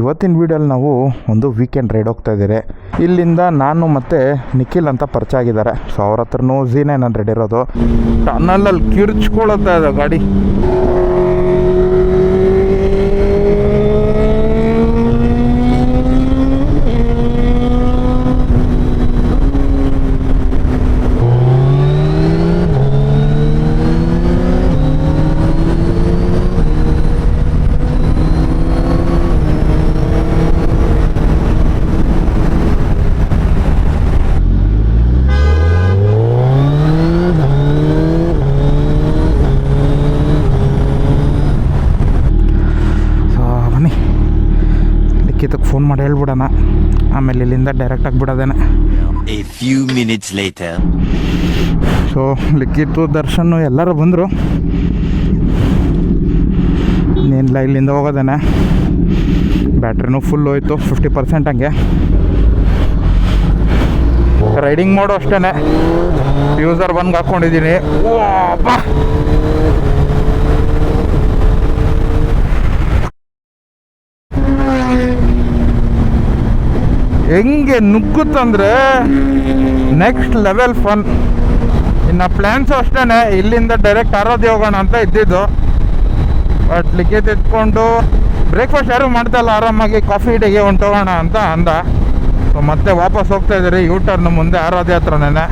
ಇವತ್ತಿನ ವೀಡಿಯೋಲಿ ನಾವು ಒಂದು ವೀಕೆಂಡ್ ರೈಡ್ ಹೋಗ್ತಾ ಇದ್ದೀರಿ. ಇಲ್ಲಿಂದ ನಾನು ಮತ್ತು ನಿಖಿಲ್ ಅಂತ ಪರಿಚಯ ಆಗಿದ್ದಾರೆ. ಸೊ ಅವ್ರ ಹತ್ರನೂ ಝೀನೇ ನಾನು ರೆಡಿ ಇರೋದು. ಟನಲಲ್ಲಿ ಕಿರ್ಚ್ಕೊಳುತ್ತಾ ಗಾಡಿ ಸೊ ಬನ್ನಿ ಲಿಖಿತಕ್ಕೆ ಫೋನ್ ಮಾಡಿ ಹೇಳ್ಬಿಡೋಣ. ಆಮೇಲೆ ಇಲ್ಲಿಂದ ಡೈರೆಕ್ಟಾಗಿ ಬಿಡೋದೇನೆ. ಸೊ ಲಿಕ್ಕಿತ್ತು ದರ್ಶನ್ ಎಲ್ಲರೂ ಬಂದರು. ಇನ್ನೇನಿಲ್ಲ ಇಲ್ಲಿಂದ ಹೋಗೋದೇನೆ. ಬ್ಯಾಟ್ರಿನೂ ಫುಲ್ ಹೋಯ್ತು ಫಿಫ್ಟಿ ಪರ್ಸೆಂಟ್ ಹಂಗೆ. ರೈಡಿಂಗ್ ಮಾಡೋ ಅಷ್ಟೇ ಯೂಸರ್ ಬಂದು ಹಾಕ್ಕೊಂಡಿದ್ದೀನಿ ಹೆಂಗೆ ನುಗ್ಗುತ್ತಂದ್ರೆ ನೆಕ್ಸ್ಟ್ ಲೆವೆಲ್ ಫನ್ ಇನ್ನು ಪ್ಲ್ಯಾನ್ಸು ಅಷ್ಟೇ ಇಲ್ಲಿಂದ ಡೈರೆಕ್ಟ್ ಆರೋದ್ಯ ಹೋಗೋಣ ಅಂತ ಇದ್ದಿದ್ದು. ಬಟ್ ಲಿಕೇಜ್ ಎತ್ಕೊಂಡು ಬ್ರೇಕ್ಫಾಸ್ಟ್ ಯಾರು ಮಾಡ್ತಾ ಇಲ್ಲ, ಆರಾಮಾಗಿ ಕಾಫಿ ಡೇಗೆ ಹೊಂಟೋಗೋಣ ಅಂತ ಅಂದ. ಸೊ ಮತ್ತೆ ವಾಪಸ್ ಹೋಗ್ತಾ ಇದ್ದೀರಿ ಯೂ ಟರ್ನ್ ಮುಂದೆ ಆರಾಧ್ಯ ಹತ್ರನೇ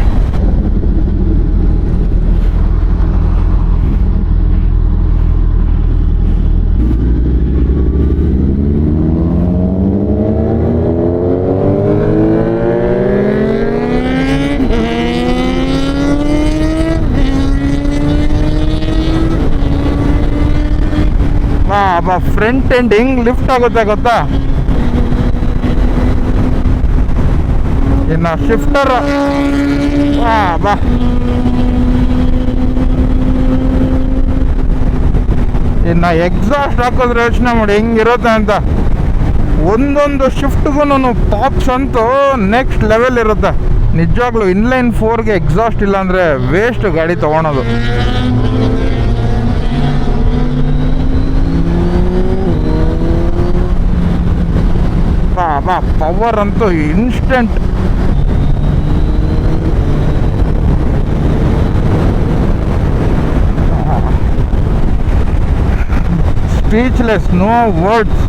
ಬಾ ಫ್ರಂಟ್ ಎಂಡ್ ಹೆಂಗ್ ಲಿಫ್ಟ್ ಆಗುತ್ತೆ ಗೊತ್ತಾ? ಇನ್ನ ಶಿಫ್ಟರ್ ಬಾ ಬಾ. ಇನ್ನು ಎಕ್ಸಾಸ್ಟ್ ಹಾಕೋದ್ರೆ ಯೋಚನೆ ಮಾಡಿ ಹೆಂಗಿರುತ್ತೆ ಅಂತ. ಒಂದೊಂದು ಶಿಫ್ಟ್ಗೂ ಪಾಪ್ಸ್ ಅಂತೂ ನೆಕ್ಸ್ಟ್ ಲೆವೆಲ್ ಇರುತ್ತೆ. ನಿಜವಾಗ್ಲೂ ಇನ್ಲೈನ್ ಫೋರ್ಗೆ ಎಕ್ಸಾಸ್ಟ್ ಇಲ್ಲ ಅಂದರೆ ವೇಸ್ಟ್ ಗಾಡಿ ತೊಗೊಳೋದು. ಬಾ ಬಾ ಪವರ್ ಅಂತೂ instant speechless no words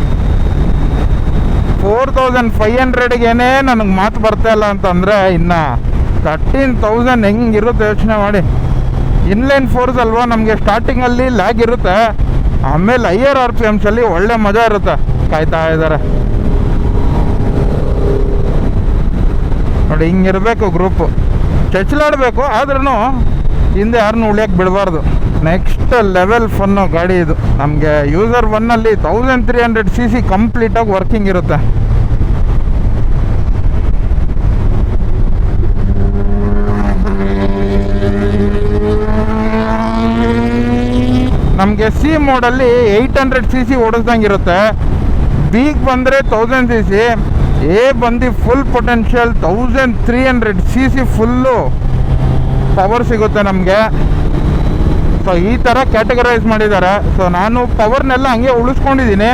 four thousand five ಹಂಡ್ರೆಡ್ಗೇನೆ ನನಗೆ ಮಾತು ಬರ್ತಾ ಇಲ್ಲ ಅಂತಂದರೆ ಇನ್ನು ತರ್ಟೀನ್ ತೌಸಂಡ್ ಹೆಂಗಿರುತ್ತೆ ಯೋಚನೆ ಮಾಡಿ. ಇನ್ಲೈನ್ ಫೋರ್ಸ್ ಅಲ್ವಾ, ನಮಗೆ ಸ್ಟಾರ್ಟಿಂಗಲ್ಲಿ ಲ್ಯಾಗ್ ಇರುತ್ತೆ. ಆಮೇಲೆ ಐಯರ್ ಆರ್ ಪಿ ಎಮ್ಸಲ್ಲಿ ಒಳ್ಳೆ ಮಜಾ ಇರುತ್ತೆ. ಕಾಯ್ತಾ ಇದ್ದಾರೆ. ನೋಡಿ, ಹಿಂಗಿರಬೇಕು ಗ್ರೂಪು ಚಚ್ಚಲಾಡಬೇಕು ಆದ್ರೂ ಹಿಂದೆ ಯಾರನ್ನು ಉಳಿಯೋಕೆ ಬಿಡಬಾರ್ದು. ನೆಕ್ಸ್ಟ್ ಲೆವೆಲ್ ಫನ್ನು ಗಾಡಿ ಇದು. ನಮಗೆ ಯೂಸರ್ ಒನ್ನಲ್ಲಿ thousand three hundred C C ಕಂಪ್ಲೀಟಾಗಿ ವರ್ಕಿಂಗ್ ಇರುತ್ತೆ. ನಮಗೆ ಸಿ ಮೋಡಲ್ಲಿ ಏಯ್ಟ್ ಹಂಡ್ರೆಡ್ ಸಿ ಸಿ ಓಡಿಸ್ದಂಗೆ ಇರುತ್ತೆ ಬೀಗ್ ಬಂದರೆ ತೌಸಂಡ್ ಸಿ ಸಿ ಎ ಬಂದು full potential thousand three hundred C C full power ಸಿಗುತ್ತೆ ನಮಗೆ. ಸೊ ಈ ಥರ ಕ್ಯಾಟಗರೈಸ್ ಮಾಡಿದ್ದಾರೆ. ಸೊ ನಾನು ಪವರ್ನೆಲ್ಲ ಹಂಗೆ ಉಳಿಸ್ಕೊಂಡಿದ್ದೀನಿ.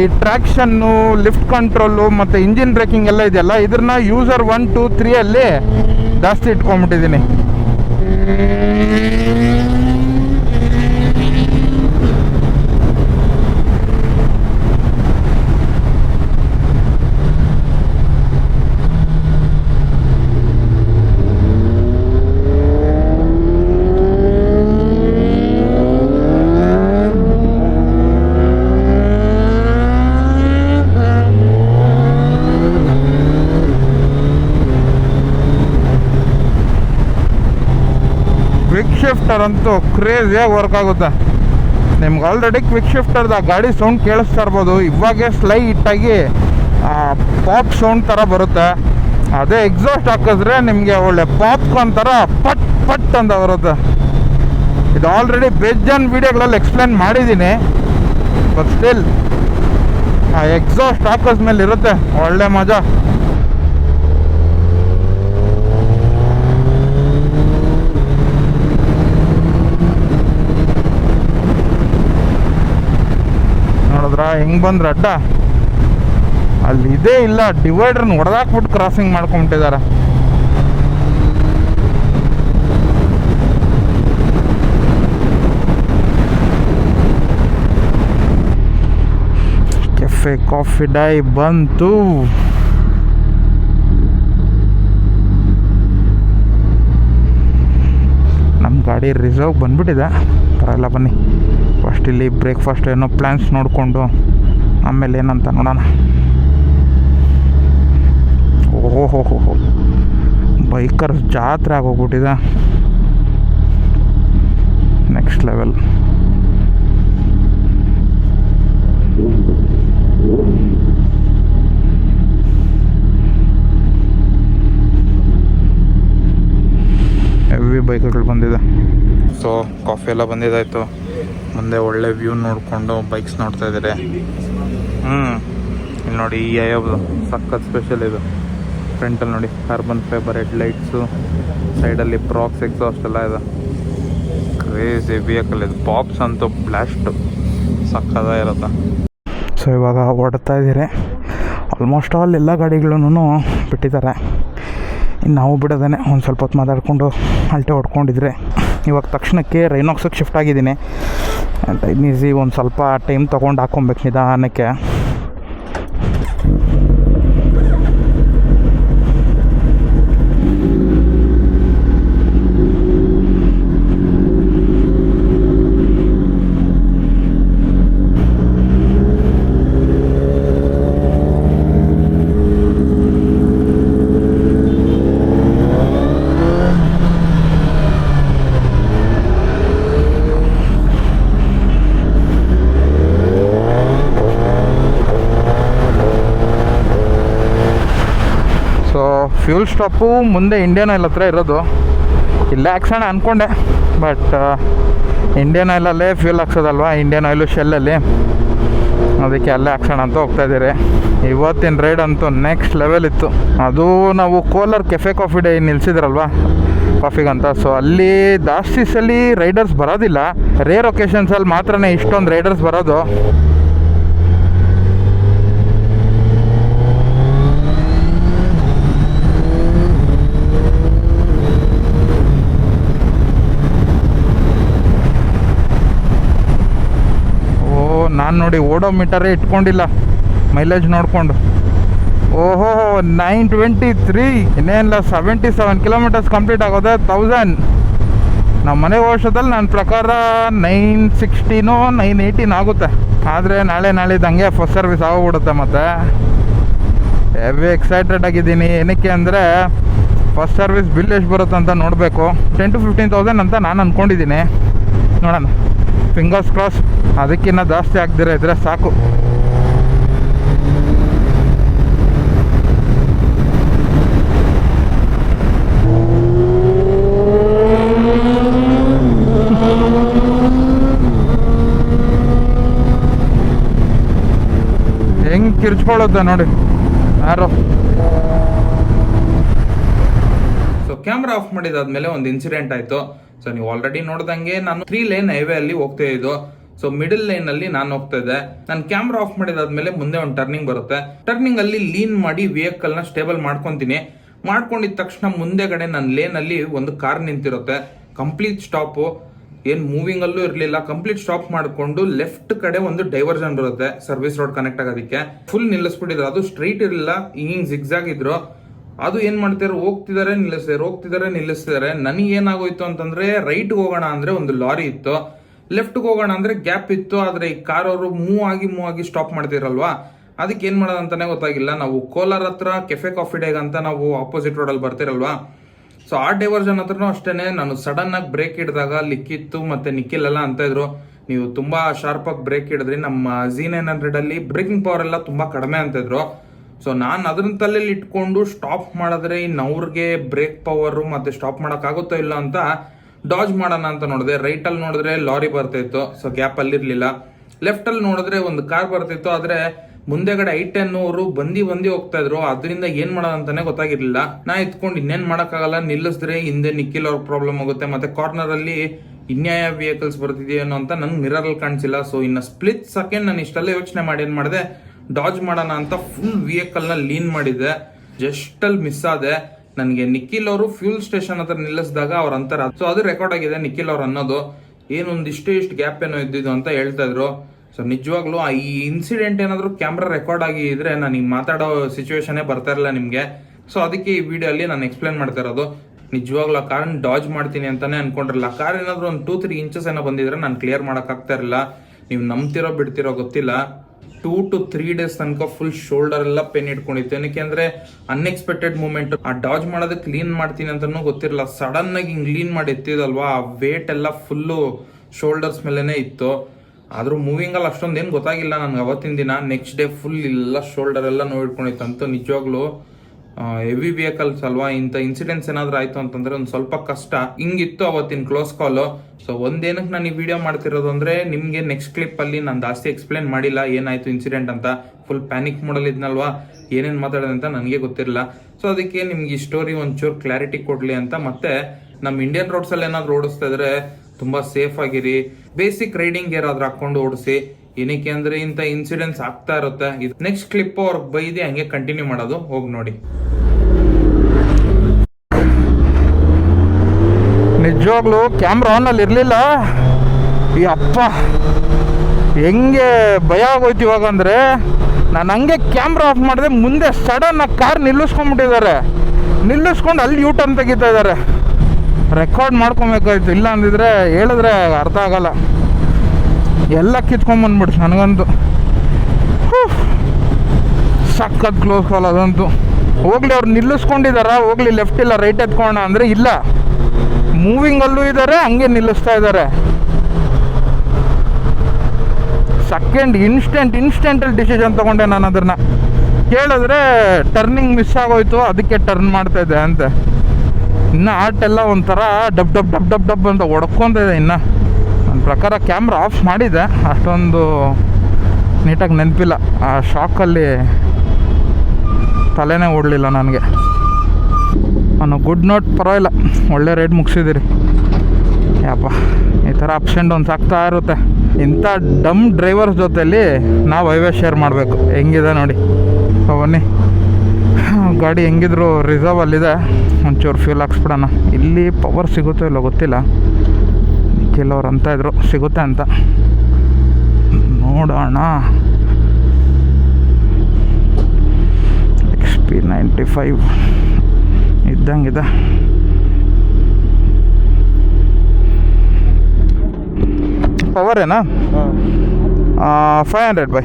ಈ ಟ್ರ್ಯಾಕ್ಷನ್ನು ಲಿಫ್ಟ್ ಕಂಟ್ರೋಲು ಮತ್ತು ಇಂಜಿನ್ ಬ್ರೇಕಿಂಗ್ ಎಲ್ಲ ಇದೆಯಲ್ಲ ಇದನ್ನ ಯೂಸರ್ ಒನ್ ಟೂ ತ್ರೀಯಲ್ಲಿ ಜಾಸ್ತಿ ಇಟ್ಕೊಂಡ್ಬಿಟ್ಟಿದ್ದೀನಿ ಕ್ವಿಕ್ ಶಿಫ್ಟರ್ ಅಂತೂ ಕ್ರೇಜಿಯಾಗಿ ವರ್ಕ್ ಆಗುತ್ತೆ. ನಿಮ್ಗೆ ಆಲ್ರೆಡಿ ಕ್ವಿಕ್ ಶಿಫ್ಟರ್ದು ಆ ಗಾಡಿ ಸೌಂಡ್ ಕೇಳಿಸ್ತಾ ಇರ್ಬೋದು. ಇವಾಗೆ ಸ್ಲೈಟಾಗಿ ಪಾಪ್ ಸೌಂಡ್ ಥರ ಬರುತ್ತೆ. ಅದೇ ಎಕ್ಸಾಸ್ಟ್ ಹಾಕಿದ್ರೆ ನಿಮಗೆ ಒಳ್ಳೆ ಪಾಪ್ಕಾರ್ನ್ ಥರ ಪಟ್ ಪಟ್ ಅಂತ ಬರುತ್ತೆ. ಇದು ಆಲ್ರೆಡಿ ಬೇಜಾನ್ ವೀಡಿಯೋಗಳಲ್ಲಿ ಎಕ್ಸ್ಪ್ಲೇನ್ ಮಾಡಿದ್ದೀನಿ. ಬಟ್ ಸ್ಟಿಲ್ ಆ ಎಕ್ಸಾಸ್ಟ್ ಹಾಕಿದ್ಮೇಲೆ ಇರುತ್ತೆ ಒಳ್ಳೆ ಮಜಾ. ನೋಡಿದ್ರ ಹೆಂಗ್ ಬಂದ್ರ ಅಡ್ಡ. ಅಲ್ಲಿ ಇದೇ ಇಲ್ಲ ಡಿವೈಡರ್ನ ಹೊಡೆದಾಕ್ಬಿಟ್ಟು ಕ್ರಾಸಿಂಗ್ ಮಾಡ್ಕೊಂಬಿಟ್ಟಿದ್ದಾರೆ ಕೆಫೆ ಕಾಫಿ ಡೈ ಬಂತು. ನಮ್ಮ ಗಾಡಿ ರಿಸರ್ವ್ ಬಂದ್ಬಿಟ್ಟಿದೆ. ಪರವಾಗಿಲ್ಲ ಬನ್ನಿ. ಫಸ್ಟ್ ಇಲ್ಲಿ ಬ್ರೇಕ್ಫಾಸ್ಟ್ ಏನೋ ಪ್ಲ್ಯಾನ್ಸ್ ನೋಡಿಕೊಂಡು ಆಮೇಲೆ ಏನಂತ ನೋಡೋಣ. ಓಹೋ ಹೋ ಬೈಕರ್ಸ್ ಜಾತ್ರೆ ಆಗೋಗ್ಬಿಟ್ಟಿದೆ. ನೆಕ್ಸ್ಟ್ ಲೆವೆಲ್ ಹೆವಿ ಬೈಕ್ಗಳು ಬಂದಿದೆ. ಸೊ ಕಾಫಿ ಎಲ್ಲ ಬಂದಿದ್ದಾಯಿತು. ಮುಂದೆ ಒಳ್ಳೆ ವ್ಯೂ ನೋಡಿಕೊಂಡು ಬೈಕ್ಸ್ ನೋಡ್ತಾ ಇದ್ದಾರೆ. ಹ್ಞೂ ಇಲ್ಲಿ ನೋಡಿ ಈ ಐಯಬ್ದು ಸಖತ್ ಸ್ಪೆಷಲ್ ಇದು. ಫ್ರಂಟಲ್ಲಿ ನೋಡಿ ಕಾರ್ಬನ್ ಫೈಬರ್ ಹೆಡ್ ಲೈಟ್ಸು ಸೈಡಲ್ಲಿ ಪ್ರಾಕ್ಸ್ ಎಕ್ಸಾಸ್ಟ್ ಎಲ್ಲ ಇದೆ. ಕ್ರೇಜಿ ವೆಹಿಕಲ್ ಇದು. ಬಾಕ್ಸ್ ಅಂತೂ ಬ್ಲಾಸ್ಟ್ ಸಕ್ಕದ ಇರುತ್ತೆ. ಸೊ ಇವಾಗ ಓಡ್ತಾ ಇದ್ದೀರಿ. ಆಲ್ಮೋಸ್ಟ್ ಆಲ್ ಎಲ್ಲ ಗಾಡಿಗಳನ್ನೂ ಬಿಟ್ಟಿದ್ದಾರೆ. ಇನ್ನು ನಾವು ಬಿಡೋದೇ ಒಂದು ಸ್ವಲ್ಪ ಹೊತ್ತು ಮಾತಾಡಿಕೊಂಡು ಅಲ್ಟೆ ಹೊಡ್ಕೊಂಡಿದ್ರೆ. ಇವಾಗ ತಕ್ಷಣಕ್ಕೆ ರೈನಾಕ್ಸಿಗೆ ಶಿಫ್ಟ್ ಆಗಿದ್ದೀನಿ. ಟೈಮ್ ಈಸಿ ಒಂದು ಸ್ವಲ್ಪ ಟೈಮ್ ತೊಗೊಂಡು ಹಾಕ್ಕೊಬೇಕು ನಿಧಾನಕ್ಕೆ ಸೊ ಫ್ಯೂಲ್ ಸ್ಟಾಪು ಮುಂದೆ ಇಂಡಿಯನ್ ಆಯಿಲ್ ಹತ್ರ ಇರೋದು. ಇಲ್ಲೇ ಹಾಕ್ಸೋಣ ಅಂದ್ಕೊಂಡೆ ಬಟ್ ಇಂಡಿಯನ್ ಆಯಿಲಲ್ಲೇ ಫ್ಯೂಲ್ ಹಾಕ್ಸೋದಲ್ವಾ? ಇಂಡಿಯನ್ ಆಯಿಲು ಶೆಲ್ಲಲ್ಲಿ ಅದಕ್ಕೆ ಅಲ್ಲೇ ಹಾಕ್ಸೋಣ ಅಂತ ಹೋಗ್ತಾ ಇದ್ದೀರಿ. ಇವತ್ತಿನ ರೈಡ್ ಅಂತೂ ನೆಕ್ಸ್ಟ್ ಲೆವೆಲ್ ಇತ್ತು. ಅದು ನಾವು ಕೋಲಾರ್ ಕೆಫೆ ಕಾಫಿ ಡೇ ನಿಲ್ಸಿದ್ರಲ್ವಾ? ಕಾಫಿಗಂತ ಸೊ ಅಲ್ಲಿ ಜಾಸ್ತಿ ಸಲ ರೈಡರ್ಸ್ ಬರೋದಿಲ್ಲ. ರೇರ್ ಒಕೇಶನ್ಸಲ್ಲಿ ಮಾತ್ರನೇ ಇಷ್ಟೊಂದು ರೈಡರ್ಸ್ ಬರೋದು. ನಾನು ನೋಡಿ ಓಡೋ ಮೀಟರೇ ಇಟ್ಕೊಂಡಿಲ್ಲ. ಮೈಲೇಜ್ ನೋಡಿಕೊಂಡು. ಓಹೋ ನೈನ್ ಟ್ವೆಂಟಿ ತ್ರೀ ಇನ್ನೇನಿಲ್ಲ ಸೆವೆಂಟಿ ಸೆವೆನ್ ಕಿಲೋಮೀಟರ್ಸ್ ಕಂಪ್ಲೀಟ್ ಆಗೋದೆ ತೌಸಂಡ್ ನಮ್ಮ ಮನೆ ವರ್ಷದಲ್ಲಿ ನನ್ನ ಪ್ರಕಾರ ನೈನ್ ಸಿಕ್ಸ್ಟೀನೋ ನೈನ್ ಏಯ್ಟೀನ್ ಆಗುತ್ತೆ. ಆದರೆ ನಾಳೆ ನಾಳೆ ಹಂಗೆ ಫಸ್ಟ್ ಸರ್ವಿಸ್ ಆಗೋಗ್ಬಿಡುತ್ತೆ ಮತ್ತೆ. ಹೆವಿ ಎಕ್ಸೈಟೆಡ್ ಆಗಿದ್ದೀನಿ. ಏನಕ್ಕೆ ಅಂದರೆ ಫಸ್ಟ್ ಸರ್ವಿಸ್ ಬಿಲ್ ಎಷ್ಟು ಬರುತ್ತೆ ಅಂತ ನೋಡಬೇಕು. ಟೆನ್ ಟು ಫಿಫ್ಟೀನ್ ತೌಸಂಡ್ ಅಂತ ನಾನು ಅಂದ್ಕೊಂಡಿದ್ದೀನಿ ನೋಡೋಣ. ಫಿಂಗರ್ಸ್ ಕ್ರಾಸ್ ಅದಕ್ಕಿಂತ ಜಾಸ್ತಿ ಆಗದಿರ ಇದ್ರೆ ಸಾಕು. ಹೆಂಗೆ ಕಿರ್ಚ್ಕೊಳ್ಳುತ್ತೆ ನೋಡಿ. ಯಾರೋ. ಸೊ ಕ್ಯಾಮ್ರಾ ಆಫ್ ಮಾಡಿದಾದ್ಮೇಲೆ ಒಂದು ಇನ್ಸಿಡೆಂಟ್ ಆಯ್ತು. ಸೊ ನೀವು ಆಲ್ರೆಡಿ ನೋಡ್ದಂಗೆ ನಾನು ತ್ರೀ ಲೈನ್ ಹೈವೇ ಅಲ್ಲಿ ಹೋಗ್ತಾ ಇದ್ದು ಸೊ ಮಿಡಲ್ ಲೈನ್ ಅಲ್ಲಿ ನಾನು ಹೋಗ್ತಾ ಇದ್ದೆ. ನಾನು ಕ್ಯಾಮ್ರಾ ಆಫ್ ಮಾಡಿದಾದ್ಮೇಲೆ ಮುಂದೆ ಒಂದು ಟರ್ನಿಂಗ್ ಬರುತ್ತೆ. ಟರ್ನಿಂಗ್ ಅಲ್ಲಿ ಲೀನ್ ಮಾಡಿ ವೆಹಿಕಲ್ನ ಸ್ಟೇಬಲ್ ಮಾಡ್ಕೊಂತೀನಿ. ಮಾಡ್ಕೊಂಡಿದ ತಕ್ಷಣ ಮುಂದೆಗಡೆ ನನ್ನ ಲೇನ್ ಅಲ್ಲಿ ಒಂದು ಕಾರ್ ನಿಂತಿರುತ್ತೆ. ಕಂಪ್ಲೀಟ್ ಸ್ಟಾಪ್ ಏನ್ ಮೂವಿಂಗ್ ಅಲ್ಲೂ ಇರಲಿಲ್ಲ. ಕಂಪ್ಲೀಟ್ ಸ್ಟಾಪ್ ಮಾಡ್ಕೊಂಡು ಲೆಫ್ಟ್ ಕಡೆ ಒಂದು ಡೈವರ್ಷನ್ ಬರುತ್ತೆ. ಸರ್ವಿಸ್ ರೋಡ್ ಕನೆಕ್ಟ್ ಆಗೋದಕ್ಕೆ. ಫುಲ್ ನಿಲ್ಲಿಸ್ಬಿಟ್ಟಿದ್ರು. ಅದು ಸ್ಟ್ರೈಟ್ ಇರಲಿಲ್ಲ. ಹಿಂಗ್ ಜಿಗ್ಜಾಗ್ ಇದ್ರು. ಅದು ಏನ್ ಮಾಡ್ತಾರೆ ಹೋಗ್ತಿದಾರೆ ನಿಲ್ಲಿಸ್ತಾರೆ ಹೋಗ್ತಿದಾರೆ ನಿಲ್ಲಿಸ್ತಿದ್ದಾರೆ ನನಗೆ ಏನಾಗೋಯ್ತು ಅಂತಂದ್ರೆ ರೈಟ್ ಹೋಗೋಣ ಅಂದ್ರೆ ಒಂದು ಲಾರಿ ಇತ್ತು. ಲೆಫ್ಟ್ ಹೋಗೋಣ ಅಂದ್ರೆ ಗ್ಯಾಪ್ ಇತ್ತು. ಆದ್ರೆ ಈ ಕಾರ್ ಅವರು ಮೂವ್ ಆಗಿ ಮೂವ್ ಆಗಿ ಸ್ಟಾಪ್ ಮಾಡ್ತಿರಲ್ವಾ? ಅದಕ್ಕೆ ಏನ್ ಮಾಡೋದು ಅಂತಾನೆ ಗೊತ್ತಾಗಿಲ್ಲ. ನಾವು ಕೋಲಾರ ಹತ್ರ ಕೆಫೆ ಕಾಫಿ ಡೇಗ್ ಅಂತ ನಾವು ಆಪೋಸಿಟ್ ರೋಡಲ್ಲಿ ಬರ್ತಿರಲ್ವಾ? ಸೊ ಆ ಡೈವರ್ಜನ್ ಹತ್ರನು ಅಷ್ಟೇನೆ. ನಾನು ಸಡನ್ ಆಗಿ ಬ್ರೇಕ್ ಹಿಡಿದಾಗ ಲಿಕ್ಕಿತ್ತು ಮತ್ತೆ ನಿಖಿಲ್ ಎಲ್ಲ ಅಂತ ಇದ್ರು. ನೀವು ತುಂಬಾ ಆಗಿ ಬ್ರೇಕ್ ಹಿಡಿದ್ರಿ. ನಮ್ಮ ಜಿ ನೈನ್ ಹಂಡ್ರೆಡ್ ಅಲ್ಲಿ ಬ್ರೇಕಿಂಗ್ ಪವರ್ ಎಲ್ಲ ತುಂಬಾ ಕಡಿಮೆ ಅಂತ ಇದ್ರು. ಸೊ ನಾನು ಅದನ್ನ ತಲೆಯಲ್ಲಿ ಇಟ್ಕೊಂಡು ಸ್ಟಾಪ್ ಮಾಡಿದ್ರೆ ಇನ್ನು ಅವ್ರಿಗೆ ಬ್ರೇಕ್ ಪವರ್ ಮತ್ತೆ ಸ್ಟಾಪ್ ಮಾಡೋಕ್ಕಾಗುತ್ತೋ ಇಲ್ಲ ಅಂತ ಡಾಜ್ ಮಾಡೋಣ ಅಂತ ನೋಡಿದೆ. ರೈಟ್ ಅಲ್ಲಿ ನೋಡಿದ್ರೆ ಲಾರಿ ಬರ್ತಿತ್ತು. ಸೊ ಗ್ಯಾಪ್ ಅಲ್ಲಿ ಇರ್ಲಿಲ್ಲ. ಲೆಫ್ಟ್ ಅಲ್ಲಿ ನೋಡಿದ್ರೆ ಒಂದು ಕಾರ್ ಬರ್ತಿತ್ತು. ಆದರೆ ಮುಂದೆಗಡೆ ಐ ಟೆನ್ ಅವರು ಬಂದು ಬಂದಿ ಹೋಗ್ತಾ ಇದ್ರು. ಅದರಿಂದ ಏನು ಮಾಡೋಣ ಅಂತಾನೆ ಗೊತ್ತಾಗಿರ್ಲಿಲ್ಲ. ನಾ ಎತ್ಕೊಂಡು ಇನ್ನೇನ್ ಮಾಡೋಕ್ಕಾಗಲ್ಲ. ನಿಲ್ಲಿಸಿದ್ರೆ ಹಿಂದೆ ನಿಖಿಲ್ ಅವ್ರ ಪ್ರಾಬ್ಲಮ್ ಆಗುತ್ತೆ. ಮತ್ತೆ ಕಾರ್ನರ್ ಅಲ್ಲಿ ಇನ್ಯಾಯ ವೆಹಿಕಲ್ಸ್ ಬರ್ತಿದೆಯೇನೋ ಅಂತ ನಂಗೆ ಮಿರರಲ್ಲಿ ಕಾಣಿಸಿಲ್ಲ. ಸೊ ಇನ್ನ ಸ್ಪ್ಲಿಟ್ ಸೆಕೆಂಡ್ ನಾನು ಇಷ್ಟೆಲ್ಲ ಯೋಚನೆ ಮಾಡಿ ಏನು ಮಾಡಿದೆ? ಡಾಜ್ ಮಾಡೋಣ ಅಂತ ಫುಲ್ ವೆಹಿಕಲ್ನ ಲೀನ್ ಮಾಡಿದೆ. ಜಸ್ಟ್ ಅಲ್ಲಿ ಮಿಸ್ ಆದೆ. ನನಗೆ ನಿಖಿಲ್ ಅವರು ಫ್ಯೂಲ್ ಸ್ಟೇಷನ್ ಹತ್ರ ನಿಲ್ಲಿಸಿದಾಗ ಅವ್ರ ಅಂತಾರೆ. ಸೊ ಅದು ರೆಕಾರ್ಡ್ ಆಗಿದೆ ನಿಖಿಲ್ ಅವ್ರು ಅನ್ನೋದು. ಏನೊಂದಿಷ್ಟು ಇಷ್ಟು ಗ್ಯಾಪ್ ಏನೋ ಇದ್ದಿದ್ದು ಅಂತ ಹೇಳ್ತಾ ಇದ್ರು. ಸೊ ನಿಜವಾಗ್ಲೂ ಈ ಇನ್ಸಿಡೆಂಟ್ ಏನಾದರೂ ಕ್ಯಾಮ್ರಾ ರೆಕಾರ್ಡ್ ಆಗಿ ಇದ್ರೆ ನಾನು ಈಗ ಮಾತಾಡೋ ಸಿಚುವೇಶನೇ ಬರ್ತಾ ಇರಲಿಲ್ಲ ನಿಮಗೆ. ಸೊ ಅದಕ್ಕೆ ಈ ವಿಡಿಯೋ ಅಲ್ಲಿ ನಾನು ಎಕ್ಸ್ಪ್ಲೇನ್ ಮಾಡ್ತಾ ಇರೋದು. ನಿಜವಾಗ್ಲೂ ಆ ಕಾರನ್ನ ಡಾಜ್ ಮಾಡ್ತೀನಿ ಅಂತಾನೆ ಅನ್ಕೊಂಡಿರಲ್ಲ ಕಾರ್ ಏನಾದರೂ ಒಂದು ಟೂ ತ್ರೀ ಇಂಚಸ್ ಏನೋ ಬಂದಿದ್ರೆ ನಾನು ಕ್ಲಿಯರ್ ಮಾಡೋಕ್ಕಾಗ್ತಾ ಇರಲಿಲ್ಲ. ನೀವು ನಂಬ್ತಿರೋ, ಬಿಡ್ತಿರೋ ಗೊತ್ತಿಲ್ಲ. ಟೂ ಟು ತ್ರೀ ಡೇಸ್ ತನಕ ಫುಲ್ ಶೋಲ್ಡರ್ ಎಲ್ಲ ಪೇನ್ ಇಟ್ಕೊಂಡಿತ್ತು ಏನಕ್ಕೆ ಅಂದ್ರೆ ಅನ್ಎಕ್ಸ್ಪೆಕ್ಟೆಡ್ ಮೂಮೆಂಟ್ ಆ ಡಾಜ್ ಮಾಡೋದಕ್ಕೆ ಕ್ಲೀನ್ ಮಾಡ್ತೀನಿ ಅಂತಾನು ಗೊತ್ತಿರಲ್ಲ ಸಡನ್ ಆಗಿ ಹಿಂಗ್ ಕ್ಲೀನ್ ಮಾಡಿ ಎತ್ತಿದಲ್ವಾ ಆ ವೇಟ್ ಎಲ್ಲ ಫುಲ್ಲು ಶೋಲ್ಡರ್ಸ್ ಮೇಲೆನೆ ಇತ್ತು. ಆದ್ರೂ ಮೂವಿಂಗ್ ಅಲ್ಲಿ ಅಷ್ಟೊಂದು ಏನು ಗೊತ್ತಾಗಿಲ್ಲ ನನ್ಗೆ ಅವತ್ತಿನ ದಿನ. ನೆಕ್ಸ್ಟ್ ಡೇ ಫುಲ್ ಎಲ್ಲ ಶೋಲ್ಡರ್ ಎಲ್ಲ ನೋಡ್ಕೊಂಡಿತ್ತು ಅಂತ ನಿಜವಾಗ್ಲೂ. ಹೆವಿ ವೆಹಿಕಲ್ಸ್ ಅಲ್ವಾ? ಇಂಥ ಇನ್ಸಿಡೆಂಟ್ಸ್ ಏನಾದ್ರು ಆಯ್ತು ಅಂತಂದ್ರೆ ಒಂದು ಸ್ವಲ್ಪ ಕಷ್ಟ. ಹಿಂಗಿತ್ತು ಅವತ್ತಿನ ಕ್ಲೋಸ್ ಕಾಲು ಸೊ ಒಂದೇನಕ್ಕೆ ನಾನು ಈ ವಿಡಿಯೋ ಮಾಡ್ತಿರೋದು ಅಂದ್ರೆ, ನಿಮಗೆ ನೆಕ್ಸ್ಟ್ ಕ್ಲಿಪ್ ಅಲ್ಲಿ ನಾನು ಜಾಸ್ತಿ ಎಕ್ಸ್ಪ್ಲೇನ್ ಮಾಡಿಲ್ಲ, ಏನಾಯ್ತು ಇನ್ಸಿಡೆಂಟ್ ಅಂತ. ಫುಲ್ ಪ್ಯಾನಿಕ್ ಮಾಡಲ್ ಇದ್ನಲ್ವಾ? ಏನೇನ್ ಮಾತಾಡೋದು ಅಂತ ನನಗೆ ಗೊತ್ತಿರಲಿಲ್ಲ. ಸೊ ಅದಕ್ಕೆ ನಿಮ್ಗೆ ಈ ಸ್ಟೋರಿ ಒಂಚೂರು ಕ್ಲಾರಿಟಿ ಕೊಡ್ಲಿ ಅಂತ. ಮತ್ತೆ ನಮ್ಮ ಇಂಡಿಯನ್ ರೋಡ್ಸ್ ಅಲ್ಲಿ ಏನಾದ್ರು ಓಡಿಸ್ತಾ ಇದ್ರೆ, ತುಂಬಾ ಸೇಫ್ ಆಗಿರಿ. ಬೇಸಿಕ್ ರೈಡಿಂಗ್ ಏನಾದರೂ ಹಾಕ್ಕೊಂಡು ಓಡಿಸಿ. ಏನಕ್ಕೆ ಅಂದ್ರೆ ಇಂಥ ಇನ್ಸಿಡೆನ್ಸ್ ಆಗ್ತಾ ಇರುತ್ತೆ. ನೆಕ್ಸ್ಟ್ ಕ್ಲಿಪ್ ಅವ್ರಿಗೆ ಬೈದಿ ಹಂಗೆ ಕಂಟಿನ್ಯೂ ಮಾಡೋದು. ಹೋಗಿ ನೋಡಿ. ನಿಜವಾಗ್ಲೂ ಕ್ಯಾಮ್ರಾ ಅಲ್ಲಿ ಇರಲಿಲ್ಲ. ಈ ಅಪ್ಪ, ಹೆಂಗೆ ಭಯ ಆಗೋಯ್ತು ಇವಾಗ ಅಂದರೆ ನಾನು ಹಂಗೆ ಕ್ಯಾಮ್ರಾ ಆಫ್ ಮಾಡಿದೆ ಮುಂದೆ ಸಡನ್ ಕಾರ್ ನಿಲ್ಲಿಸ್ಕೊಂಡ್ಬಿಟ್ಟಿದ್ದಾರೆ. ನಿಲ್ಲಿಸ್ಕೊಂಡು ಅಲ್ಲಿ ಯೂ ಟರ್ನ್ ತೆಗಿತಾ ಇದ್ದಾರೆ. ರೆಕಾರ್ಡ್ ಮಾಡ್ಕೊಬೇಕಾಯ್ತು. ಇಲ್ಲ ಅಂದಿದ್ರೆ ಹೇಳಿದ್ರೆ ಅರ್ಥ ಆಗಲ್ಲ. ಎಲ್ಲ ಕಿತ್ಕೊಂಬಂದ್ಬಿಡ್ತು ನನಗಂತೂ. ಸಖತ್ ಕ್ಲೋಸ್ ಕಾಲ್ ಅದಂತೂ. ಹೋಗ್ಲಿ ಅವ್ರು ನಿಲ್ಲಿಸ್ಕೊಂಡಿದಾರ? ಹೋಗ್ಲಿ ಲೆಫ್ಟ್ ಇಲ್ಲ ರೈಟ್ ಎತ್ಕೋಣ ಅಂದರೆ ಇಲ್ಲ. ಮೂವಿಂಗಲ್ಲೂ ಇದ್ದಾರೆ ಹಂಗೆ ನಿಲ್ಲಿಸ್ತಾ ಇದ್ದಾರೆ ಸೆಕೆಂಡ್ ಇನ್ಸ್ಟೆಂಟ್ ಇನ್ಸ್ಟೆಂಟಲ್ಲಿ ಡಿಸಿಷನ್ ತೊಗೊಂಡೆ ನಾನು ಅದನ್ನು. ಕೇಳಿದ್ರೆ ಟರ್ನಿಂಗ್ ಮಿಸ್ ಆಗೋಯ್ತು, ಅದಕ್ಕೆ ಟರ್ನ್ ಮಾಡ್ತಾ ಇದ್ದೆ ಅಂತ. ಇನ್ನು ಆಟೆಲ್ಲ ಒಂಥರ ಡಬ್ ಡಬ್ ಡಬ್ ಡಬ್ ಡಬ್ ಅಂತ ಹೊಡ್ಕೊಂತ ಇನ್ನು. ನನ್ನ ಪ್ರಕಾರ ಕ್ಯಾಮ್ರಾ ಆಫ್ ಮಾಡಿದೆ. ಅಷ್ಟೊಂದು ನೀಟಾಗಿ ನೆನಪಿಲ್ಲ. ಆ ಶಾಕಲ್ಲಿ ತಲೆನೇ ಓಡಲಿಲ್ಲ ನನಗೆ. ನಾನು ಗುಡ್ ನೋಟ್ ಪರವಾಗಿಲ್ಲ. ಒಳ್ಳೆ ರೇಟ್ ಮುಗಿಸಿದಿರಿ ಯಪ್ಪ, ಈ ಥರ ಅಪ್ಸ್ ಆ್ಯಂಡ್ ಡೌನ್ಸ್ ಆಗ್ತಾ ಇರುತ್ತೆ. ಇಂಥ ಡಮ್ ಡ್ರೈವರ್ಸ್ ಜೊತೆಲಿ ನಾವು ಹೈವೇ ಶೇರ್ ಮಾಡಬೇಕು. ಹೆಂಗಿದೆ ನೋಡಿ. ಸೊ ಬನ್ನಿ. ಗಾಡಿ ಹೆಂಗಿದ್ರು ರಿಸರ್ವ್ ಅಲ್ಲಿದೆ. ಒಂಚೂರು ಫ್ಯೂಲ್ ಹಾಕ್ಸ್ಬಿಡೋಣ. ಇಲ್ಲಿ ಪವರ್ ಸಿಗುತ್ತೋ ಇಲ್ಲೋ ಗೊತ್ತಿಲ್ಲ. ಕೆಲವ್ರು ಅಂತ ಇದ್ರು. ಸಿಗುತ್ತೆ ಅಂತ. ನೋಡೋಣ. ಎಕ್ಸ್ ಪಿ ನೈಂಟಿ ಫೈವ್ ಇದ್ದಂಗಿದೆ ಪವರೇನಾ ಫೈವ್ ಹಂಡ್ರೆಡ್ ಬೈ.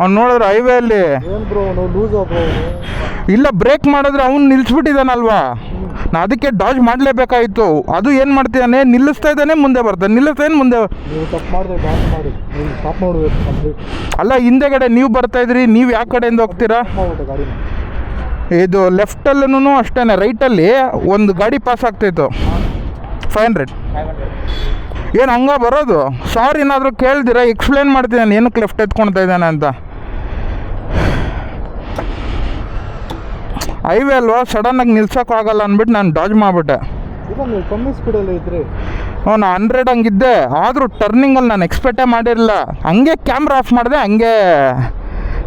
ಅವ್ನು ನೋಡಿದ್ರೆ ಹೈವೇ ಏನ್ ಇಲ್ಲ ಬ್ರೇಕ್ ಮಾಡಿದ್ರೆ ಅವ್ನು ನಿಲ್ಲಿಸ್ಬಿಟ್ಟಿದ್ದಾನಲ್ವಾ ನಾ ಅದಕ್ಕೆ ಡಾಜ್ ಮಾಡಲೇಬೇಕಾಯಿತು. ಅದು ಏನು ಮಾಡ್ತಿದ್ದಾನೆ ನಿಲ್ಲಿಸ್ತಾ ಇದ್ದಾನೆ ಮುಂದೆ ಬರ್ತಾನೆ. ನಿಲ್ಲಿಸ್ತಾ ಇದ್ದಾನೆ ಮುಂದೆ ಅಲ್ಲ ಹಿಂದೆಗಡೆ ನೀವು ಬರ್ತಾ ಇದ್ರಿ ನೀವು ಯಾವ ಕಡೆಯಿಂದ ಹೋಗ್ತೀರಾ? ಇದು ಲೆಫ್ಟಲ್ಲೂ ಅಷ್ಟೇ ರೈಟಲ್ಲಿ ಒಂದು ಗಾಡಿ ಪಾಸ್ ಆಗ್ತಾಯಿತ್ತು ಫೈವ್ ಹಂಡ್ರೆಡ್ ಏನು ಹಂಗ ಬರೋದು? ಸಾರ್ ಏನಾದರೂ ಕೇಳ್ದಿರ? ಎಕ್ಸ್ಪ್ಲೇನ್ ಮಾಡ್ತಿದ್ದಾನೆ ಏನಕ್ಕೆ ಲೆಫ್ಟ್ ಎತ್ಕೊಳ್ತಾ ಇದ್ದಾನೆ ಅಂತ. ಹೈವೇ ಅಲ್ವಾ? ಸಡನ್ನಾಗಿ ನಿಲ್ಸೋಕ್ಕಾಗಲ್ಲ ಅಂದ್ಬಿಟ್ಟು ನಾನು ಡಾಜ್ ಮಾಡ್ಬಿಟ್ಟೆ. ನೀವು ಕಮ್ಮಿ ಸ್ಪೀಡಲ್ಲಿ ಇದ್ರಿ. ಅವನು ಹಂಡ್ರೆಡ್ ಹಂಗಿದ್ದೆ. ಆದರೂ ಟರ್ನಿಂಗಲ್ಲಿ ನಾನು ಎಕ್ಸ್ಪೆಕ್ಟೇ ಮಾಡಿರಲಿಲ್ಲ. ಹಂಗೆ ಕ್ಯಾಮ್ರಾ ಆಫ್ ಮಾಡಿದೆ ಹಂಗೆ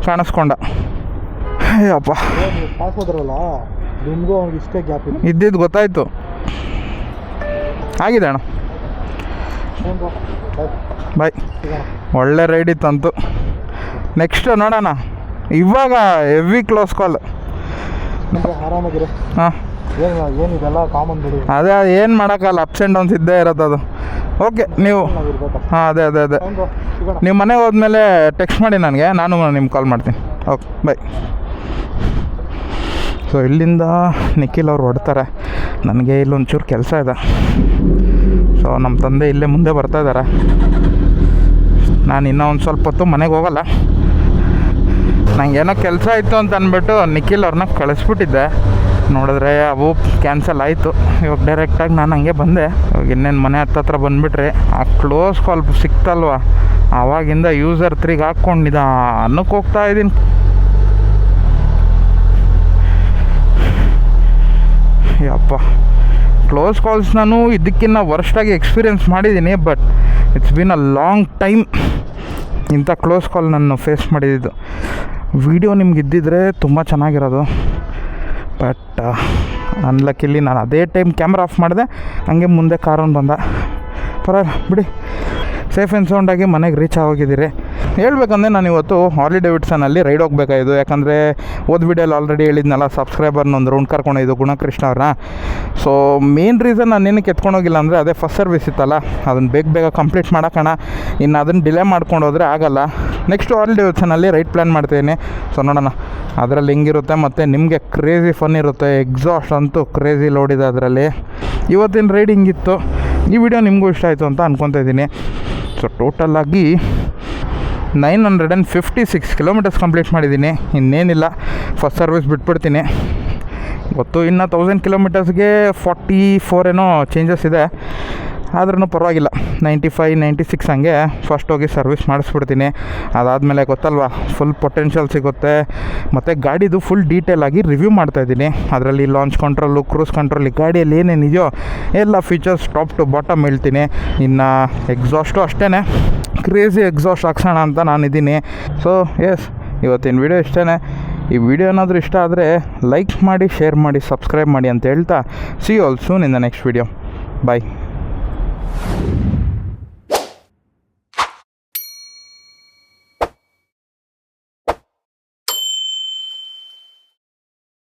ಕಾಣಿಸ್ಕೊಂಡ. ಅಯ್ಯಪ್ಪ. ಪಾಸ್ ಹೋದ್ರಲ್ಲ? ನಿಮಗೂ ಅವ್ನಿಗೆ ಇಷ್ಟೇ ಗ್ಯಾಪ್ ಇದೆ ಇದ್ದಿದ್ದು ಗೊತ್ತಾಯಿತು. ಆಗಿದೆ ಅಣ್ಣ. ಬಾಯ್ ಒಳ್ಳೆ ರೈಡ್ ಇತ್ತಂತು. ನೆಕ್ಸ್ಟ್ ನೋಡೋಣ. ಇವಾಗ ಹೆವಿ ಕ್ಲೋಸ್ ಕಾಲ್ ಆರಾಮಾಗಿರೋ. ಹಾಂ. ಏನಿಲ್ಲ ಏನಿದೆಲ್ಲ ಕಾಮನ್ ಬಿಡಿ. ಅದೇ ಏನು ಮಾಡೋಕ್ಕಲ್ಲ ಅಪ್ಸ್ ಆ್ಯಂಡ್ ಡೌನ್ಸ್ ಇದ್ದೇ ಇರೋದು ಅದು. ಓಕೆ ನೀವು ಹಾಂ ಅದೇ ಅದೇ ಅದೇ. ನೀವು ಮನೆಗೆ ಹೋದ್ಮೇಲೆ ಟೆಕ್ಸ್ಟ್ ಮಾಡಿ ನನಗೆ ನಾನು ನಿಮ್ಗೆ ಕಾಲ್ ಮಾಡ್ತೀನಿ. ಓಕೆ ಬಾಯ್ ಸೊ ಇಲ್ಲಿಂದ ನಿಖಿಲ್ ಅವ್ರು ಹೊಡ್ತಾರೆ. ನನಗೆ ಇಲ್ಲೊಂಚೂರು ಕೆಲಸ ಇದೆ. ಸೊ ನಮ್ಮ ತಂದೆ ಇಲ್ಲೇ ಮುಂದೆ ಬರ್ತಾ ಇದ್ದಾರೆ ನಾನು ಇನ್ನೂ ಒಂದು ಸ್ವಲ್ಪ ಹೊತ್ತು ಮನೆಗೆ ಹೋಗಲ್ಲ. ನನಗೇನೋ ಕೆಲಸ ಇತ್ತು ಅಂತ ಅಂದ್ಬಿಟ್ಟು ನಿಖಿಲ್ ಅವ್ರನ್ನ ಕಳಿಸ್ಬಿಟ್ಟಿದ್ದೆ. ನೋಡಿದ್ರೆ, ಅವು ಕ್ಯಾನ್ಸಲ್ ಆಯಿತು. ಇವಾಗ ಡೈರೆಕ್ಟಾಗಿ ನಾನು ಹಂಗೆ ಬಂದೆ. ಇವಾಗ ಇನ್ನೇನು ಮನೆ ಹತ್ತತ್ರ ಬಂದುಬಿಟ್ರೆ, ಆ ಕ್ಲೋಸ್ ಕಾಲ್ ಸಿಕ್ತಲ್ವ? ಆವಾಗಿಂದ ಯೂಸರ್ ತ್ರೀಗೆ ಹಾಕ್ಕೊಂಡು ಅನ್ನಕ್ಕೆ ಹೋಗ್ತಾ ಇದ್ದೀನಿ ಯಪ್ಪ. ಕ್ಲೋಸ್ ಕಾಲ್ಸ್ ನಾನು ಇದಕ್ಕಿಂತ ವರ್ಸ್ಟಾಗಿ ಎಕ್ಸ್ಪೀರಿಯೆನ್ಸ್ ಮಾಡಿದ್ದೀನಿ but it's been a long time ಇಂಥ ಕ್ಲೋಸ್ ಕಾಲ್ ನಾನು ಫೇಸ್ ಮಾಡಿದ್ದು. ವಿಡಿಯೋ ನಿಮ್ಗೆ ಇದ್ದಿದ್ರೆ ತುಂಬ ಚೆನ್ನಾಗಿರೋದು. ಬಟ್ ಅನ್ಲಕ್ಕಿಲ್ಲಿ ನಾನು ಅದೇ ಟೈಮ್ ಕ್ಯಾಮ್ರಾ ಆಫ್ ಮಾಡಿದೆ, ಹಂಗೆ ಮುಂದೆ ಕಾರನ್ನು ಬಂದ. ಪರವಾಗಿಲ್ಲ ಬಿಡಿ. ಸೇಫ್ ಆ್ಯಂಡ್ ಸೌಂಡಾಗಿ ಮನೆಗೆ ರೀಚ್ ಆಗೋಗಿದ್ದೀರಿ. ಹೇಳ್ಬೇಕಂದ್ರೆ ನಾನು ಇವತ್ತು ಹಾರ್ಲಿ ಡೇವಿಡ್ಸನಲ್ಲಿ ರೈಡ್ ಹೋಗಬೇಕಾಯಿತು. ಯಾಕಂದರೆ ಓದ್ ವಿಡಿಯೋಲಿ ಆಲ್ರೆಡಿ ಹೇಳಿದ್ನಲ್ಲ ಸಬ್ಸ್ಕ್ರೈಬರ್ನ ಒಂದು ರೌಂಡ್ ಕರ್ಕೊಂಡಿದ್ದು ಗುಣಕೃಷ್ಣ ಅವ್ರನ್ನ. ಸೊ ಮೇನ್ ರೀಸನ್ ನಾನು ಏನಕ್ಕೆ ಎತ್ಕೊಂಡೋಗಿಲ್ಲ ಅಂದರೆ ಅದೇ ಫಸ್ಟ್ ಸರ್ವಿಸ್ ಇತ್ತಲ್ಲ. ಅದನ್ನು ಬೇಗ ಬೇಗ ಕಂಪ್ಲೀಟ್ ಮಾಡೋಕ್ಕಣ ಇನ್ನು ಅದನ್ನು ಡಿಲೇ ಮಾಡ್ಕೊಂಡು ಹೋದರೆ ಆಗಲ್ಲ. ನೆಕ್ಸ್ಟ್ ಹಾರ್ಲಿ ಡೇವಿಡ್ಸನಲ್ಲಿ ರೈಡ್ ಪ್ಲ್ಯಾನ್ ಮಾಡ್ತೀನಿ ಸೊ ನೋಡೋಣ. ಅದರಲ್ಲಿ ಹೆಂಗಿರುತ್ತೆ ಮತ್ತು ನಿಮಗೆ ಕ್ರೇಜಿ ಫನ್ ಇರುತ್ತೆ. ಎಕ್ಸಾಸ್ಟ್ ಅಂತೂ ಕ್ರೇಜಿ ಲೋಡ್ ಇದೆ ಅದರಲ್ಲಿ. ಇವತ್ತಿನ ರೈಡ್ ಹಿಂಗಿತ್ತು. ಈ ವಿಡಿಯೋ ನಿಮಗೂ ಇಷ್ಟ ಆಯಿತು ಅಂತ ಅನ್ಕೊತಾ ಇದ್ದೀನಿ. So ಟೋಟಲಾಗಿ nine hundred and fifty six kilometres complete ಮಾಡಿದ್ದೀನಿ. ಇನ್ನೇನಿಲ್ಲ ಫಸ್ಟ್ ಸರ್ವಿಸ್ ಬಿಟ್ಬಿಡ್ತೀನಿ. ಗೊತ್ತು ಇನ್ನು ತೌಸಂಡ್ ಕಿಲೋಮೀಟರ್ಸ್ಗೆ ಫಾರ್ಟಿ ಫೋರ್ ಏನೋ ಚೇಂಜಸ್ ಇದೆ. ಆದ್ರೂ ಪರವಾಗಿಲ್ಲ. ನೈಂಟಿ ಫೈ ನೈಂಟಿ ಸಿಕ್ಸ್ ಹಂಗೆ ಫಸ್ಟ್ ಹೋಗಿ ಸರ್ವಿಸ್ ಮಾಡಿಸ್ಬಿಡ್ತೀನಿ. ಅದಾದಮೇಲೆ ಗೊತ್ತಲ್ವಾ ಫುಲ್ ಪೊಟೆನ್ಷಿಯಲ್ ಸಿಗುತ್ತೆ. ಮತ್ತು ಗಾಡಿದು ಫುಲ್ ಡೀಟೇಲ್ ಆಗಿ ರಿವ್ಯೂ ಮಾಡ್ತಾಯಿದ್ದೀನಿ ಅದರಲ್ಲಿ ಲಾಂಚ್ ಕಂಟ್ರೋಲು ಕ್ರೂಸ್ ಕಂಟ್ರೋಲ್ ಗಾಡಿಯಲ್ಲಿ ಏನೇನಿದೆಯೋ ಎಲ್ಲ ಫೀಚರ್ಸ್ ಟಾಪ್ ಟು ಬಾಟಮ್ ಹೇಳ್ತೀನಿ. ಇನ್ನು ಎಕ್ಸಾಸ್ಟು ಅಷ್ಟೇ ಕ್ರೇಜಿ ಎಕ್ಸಾಸ್ಟ್ ಹಾಕ್ಸೋಣ ಅಂತ ನಾನಿದ್ದೀನಿ. ಸೊ ಎಸ್ ಇವತ್ತಿನ ವಿಡಿಯೋ ಇಷ್ಟೇ ಈ ವಿಡಿಯೋ ಏನಾದರೂ ಇಷ್ಟ ಆದರೆ ಲೈಕ್ ಮಾಡಿ ಶೇರ್ ಮಾಡಿ ಸಬ್ಸ್ಕ್ರೈಬ್ ಮಾಡಿ ಅಂತ ಹೇಳ್ತಾ see also in the next video bye you